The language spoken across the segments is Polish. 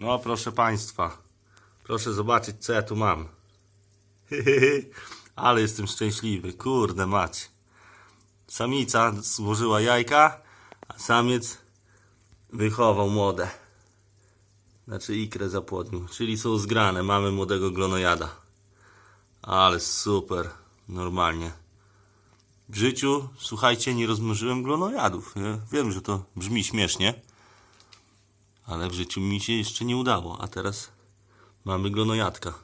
No proszę Państwa, proszę zobaczyć co ja tu mam. Ale jestem szczęśliwy, kurde mać. Samica złożyła jajka, a samiec wychował młode. Znaczy ikrę zapłodnił, czyli są zgrane, mamy młodego glonojada. Ale super, normalnie. W życiu, słuchajcie, nie rozmnożyłem glonojadów. Ja wiem, że to brzmi śmiesznie, ale w życiu mi się jeszcze nie udało, a teraz mamy glonojadka.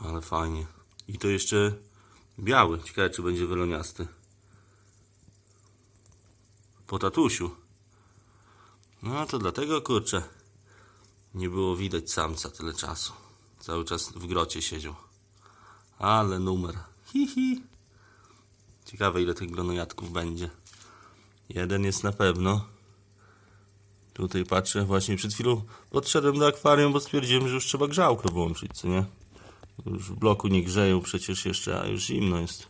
Ale fajnie. I to jeszcze biały. Ciekawe, czy będzie wyloniasty. Po tatusiu. No to dlatego, kurczę, nie było widać samca tyle czasu. Cały czas w grocie siedział. Ale numer. Hi, hi. Ciekawe, ile tych glonojadków będzie. Jeden jest na pewno. Tutaj patrzę, właśnie przed chwilą podszedłem do akwarium, bo stwierdziłem, że już trzeba grzałkę włączyć, co nie? Już w bloku nie grzeją przecież jeszcze, a już zimno jest.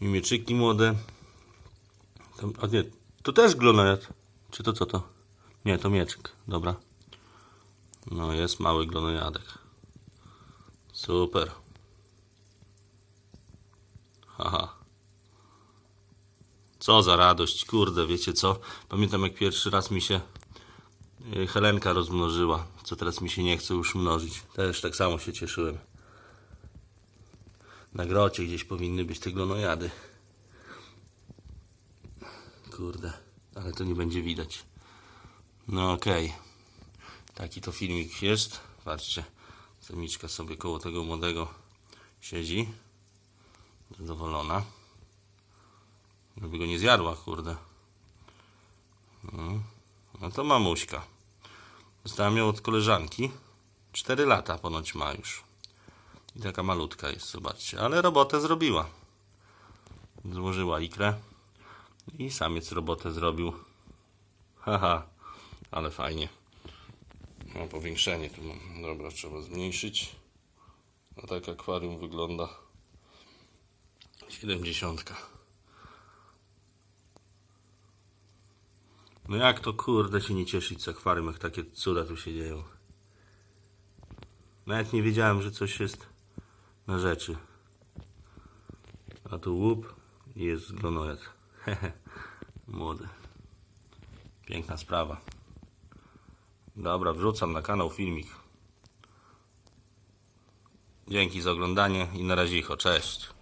I mieczyki młode. Tam, a nie, to też glonojad. Czy to co to? Nie, to mieczyk, dobra. No jest mały glonojadek. Super. Haha. Co za radość, kurde, wiecie co? Pamiętam jak pierwszy raz mi się y, Helenka rozmnożyła, co teraz mi się nie chce już mnożyć. Też tak samo się cieszyłem. Na grocie gdzieś powinny być te glonojady. Kurde, ale to nie będzie widać. No okej. Taki to filmik jest. Patrzcie, samiczka sobie koło tego młodego siedzi. Zadowolona. Żeby go nie zjadła, kurde. No, no to mamuśka. Dostałem ją od koleżanki. 4 lata ponoć ma już. I taka malutka jest, zobaczcie. Ale robotę zrobiła. Złożyła ikrę. I samiec robotę zrobił. Haha, ale fajnie. No, powiększenie tu mam. Dobra, trzeba zmniejszyć. A tak akwarium wygląda. 70. No jak to kurde się nie cieszyć z akwarium, jak takie cuda tu się dzieją. Nawet nie wiedziałem, że coś jest na rzeczy. A tu łup i jest glonojad. Hehe, młody. Piękna sprawa. Dobra, wrzucam na kanał filmik. Dzięki za oglądanie i na razie, cześć.